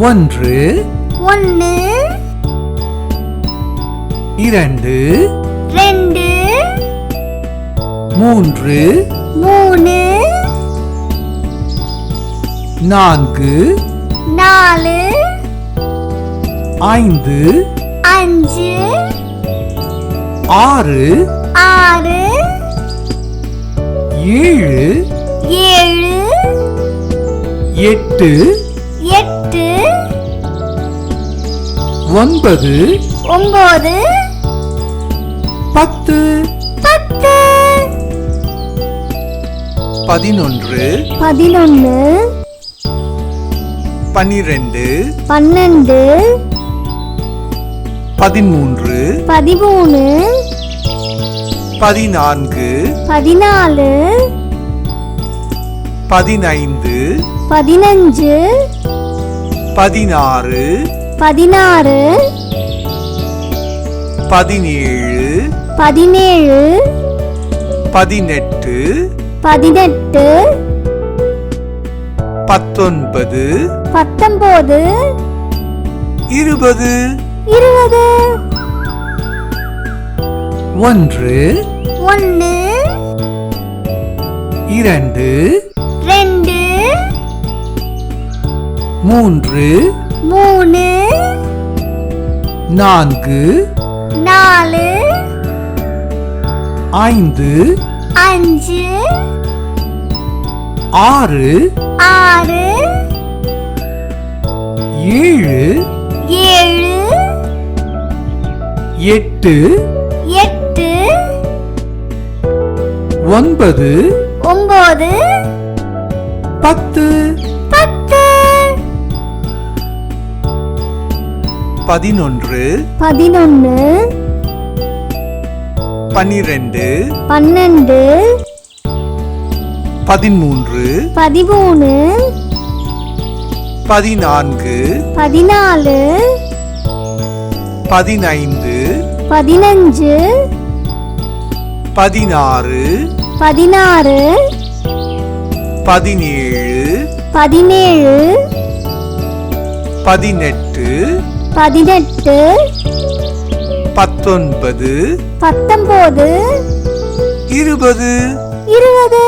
ஒன்று ஒன்று இரண்டு ரெண்டு மூன்று மூணு நான்கு நாலு ஐந்து அஞ்சு ஆறு ஆறு. ஏழு. ஏழு. எட்டு. எட்டு. ஒன்பது. ஒன்பது பத்து. பத்து. பதினொன்று. பதினொன்று பனிரெண்டு பன்னெண்டு. பதிமூன்று. பதிமூணு. பதினான்கு. பதினாலு. பதினைந்து. பதினஞ்சு. பதினாறு. பதினாறு. பதினேழு. பதினேழு. பதினெட்டு. பதினெட்டு. பத்தொன்பது. பத்தொன்பது இருபது. இருபது. ஒன்று ஒன்று இரண்டு ரெண்டு மூன்று மூணு நான்கு நாலு ஐந்து அஞ்சு ஆறு ஆறு ஏழு ஏழு எட்டு எட்டு ஒன்பது ஒன்பது பத்து பத்து பதினொன்று பதினொன்று பனிரெண்டு பன்னெண்டு பதிமூன்று பதிமூணு பதினான்கு பதினாலு பதினைந்து பதினஞ்சு பதினாறு பதினாறு பதினேழு பதினேழு பதினெட்டு பதினெட்டு பத்தொன்பது பத்தொன்பது இருபது. இருபது.